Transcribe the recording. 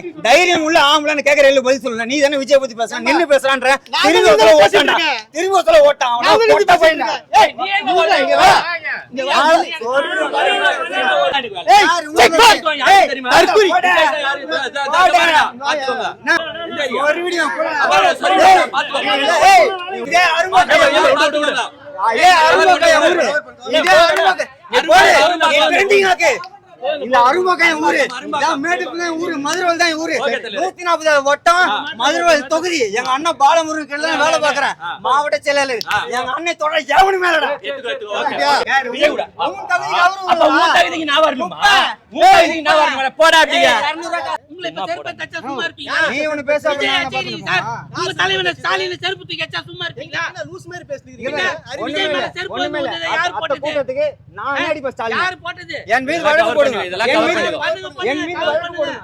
ஏய் தைரியம் உள்ள ஆம்பளைன்னு கேக்குற இல்ல பதில் சொல்லல. நீ தானே விஜய் பத்தி பேசுற நின்னு பேசுறான்ற. திரும்பி ஒரு தடவை ஓட்டான்டா. திரும்பி ஒரு தடவை ஓட்டான் அவனா போட்டா போயிடா. ஏய் நீ எங்க வர? இங்க வா. இங்க வா. ஏய் செக் பார்? ஏய் தற்குறி ஒரு வீடியோ ஏய் இதே ஏய் இதே போடு. ட்ரெண்டிங் ஆக்கு. இந்த அருமாக்கா என் ஊரு. மேட்டுக்கு ஊரு. மதுரை தான் ஊரு நூத்தி நாற்பது வட்டம் மதுரை தொகுதி. எங்க அண்ணன் பாலமுருகன் கீழ வேலை பாக்குறேன் மாவட்ட செயலாளர். எங்க அண்ணன் தொடர் எவனு மேலடா? உன் தகுதிக்கு நான் வரணுமா? போடா. உங்களை இப்ப செருப்பை தச்சா சும்மா இருப்பீங்களா? நீ ஒண்ணு பேச விஜய் ஆட்சி சார், உங்க தலைவனை ஸ்டாலினை செருப்பு தூக்கி வச்சா சும்மா இருப்பீங்களா? இங்க விஜய் மேல செருப்பு. வந்தது யார் போட்டது? நான் அடிப்பேன் ஸ்டாலின். யாரு போட்டது? என் வழக்கு போடுங்க. வழக்கு. போடுங்க.